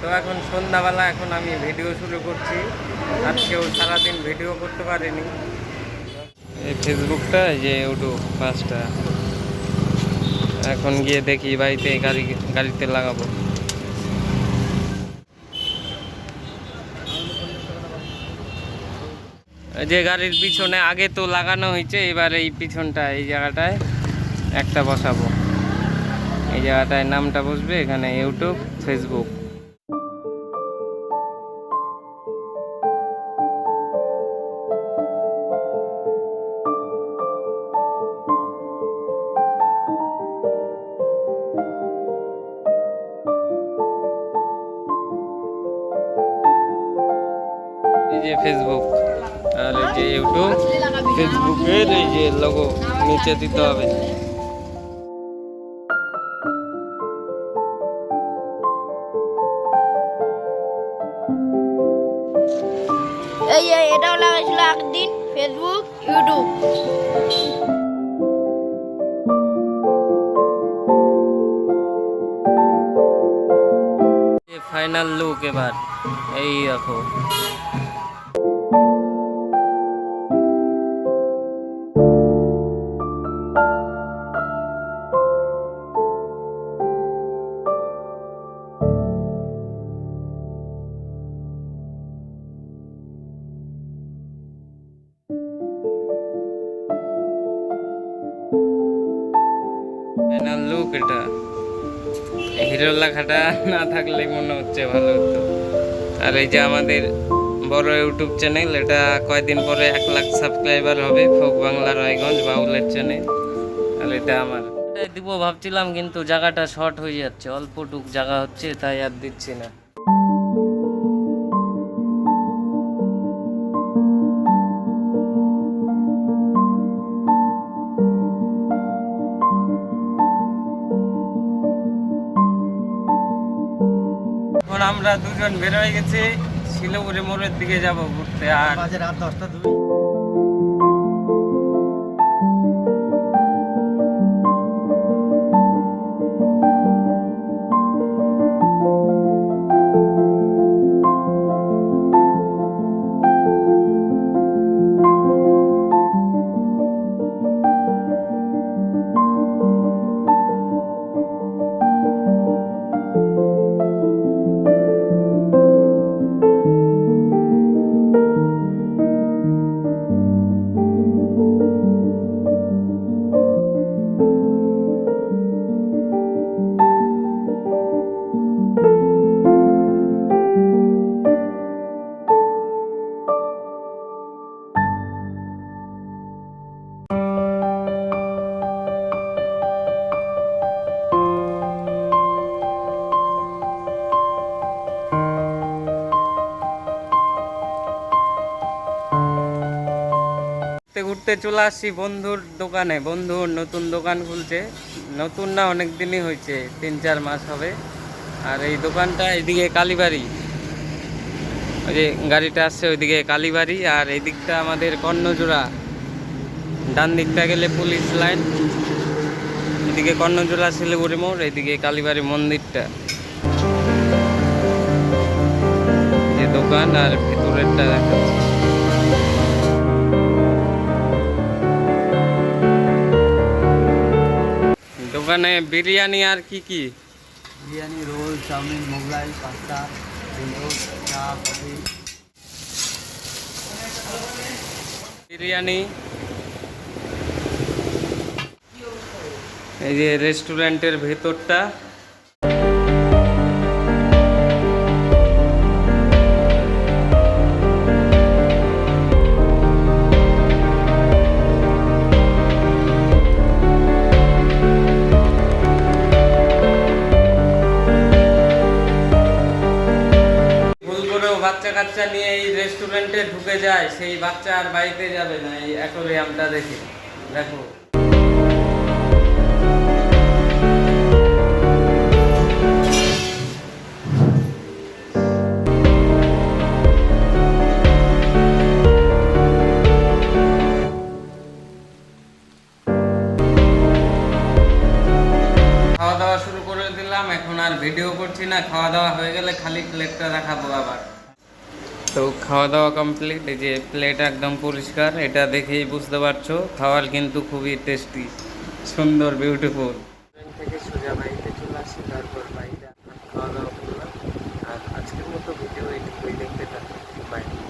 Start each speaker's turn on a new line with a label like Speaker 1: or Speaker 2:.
Speaker 1: তো এখন সন্ধ্যাবেলা এখন আমি ভিডিও শুরু করছি। আজকেও সারাদিন ভিডিও করতে পারিনি। এই ফেসবুকটা যে ইউটিউব, পাঁচটা। এখন গিয়ে দেখি বাড়িতে গাড়ি, গাড়িতে লাগাবো। যে গাড়ির পিছনে আগে তো লাগানো হয়েছে, এবার এই পিছনটা, এই জায়গাটায় একটা বসাবো। এই জায়গাটায় নামটা বসবে, এখানে ইউটিউব, ফেসবুক। ফেসবুক আর এই যে ইউটিউব ফেসবুকের এই যে লোগো নিচে দিতে হবে
Speaker 2: এই যে এটাও লাগাইছিল একদিন ফেসবুক ইউটিউব
Speaker 1: ফাইনাল লুক এবার এই দেখো ফাইনাল লুক এটা। হিরো লেখাটা না থাকলে মনে হচ্ছে ভালো হতো। আর এই যে আমাদের বড় ইউটিউব চ্যানেল এটা কয়দিন পরে এক লাখ সাবস্ক্রাইবার হবে ফোক বাংলা রায়গঞ্জ বাউলের চ্যানেল আর এটা আমার। দিব, ভাবছিলাম কিন্তু জায়গাটা শর্ট হয়ে যাচ্ছে অল্পটুক জায়গা হচ্ছে, তাই আর দিচ্ছি না। আমরা দুজন বের হয়ে গেছি শিলিগুড়ি মোড়ের দিকে যাব ঘুরতে আর
Speaker 3: রাত দশটা দুই।
Speaker 1: ঘুরতে চলে আসছি বন্ধুর দোকানে। বন্ধুর নতুন দোকান খুলছে। নতুন না, অনেক দিনই হয়েছে। তিন, চার মাস হবে। আর এই দোকানটা এদিকে কালীবাড়ি। ওই যে গাড়িটা আসছে ওইদিকে কালীবাড়ি। আর এই দিকটা আমাদের কর্ণজোড়া। ডান দিকটা গেলে পুলিশ লাইন। এদিকে কর্ণজোড়া, শিলিগুড়ি মোড়, এদিকে কালীবাড়ি মন্দিরটা। দোকান আর ভেতরেরটা দেখাচ্ছে। দোকানে বিরিয়ানি আর কি কি?
Speaker 3: Biryani roll chow mein Mughlai pasta চা কফি।
Speaker 1: বিরিয়ানি। এই যে রেস্টুরেন্টের ভেতরটা। বাচ্চা কাচ্চা নিয়ে এই রেস্টুরেন্টে ঢুকে যায়, সেই বাচ্চা আর বাড়িতে যাবে না, এই অ্যাকোরিয়ামটা দেখে। দেখো। খাওয়া দাওয়া শুরু করে দিলাম, এখন আর ভিডিও করছি না খাওয়া দাওয়া হয়ে গেলে খালি প্লেটটা দেখাবো আবার। তো খাওয়া দাওয়া কমপ্লিট এই যে প্লেট একদম পরিষ্কার, এটা দেখেই বুঝতে পারছ, খাওয়ার কিন্তু খুবই টেস্টি সুন্দর বিউটিফুল থেকে সোজা বাড়িতে চলে আসি, তারপর খাওয়া দাওয়া করলাম। আর আজকের মতো ভিডিও এইটুকুই দেখতে থাকুন।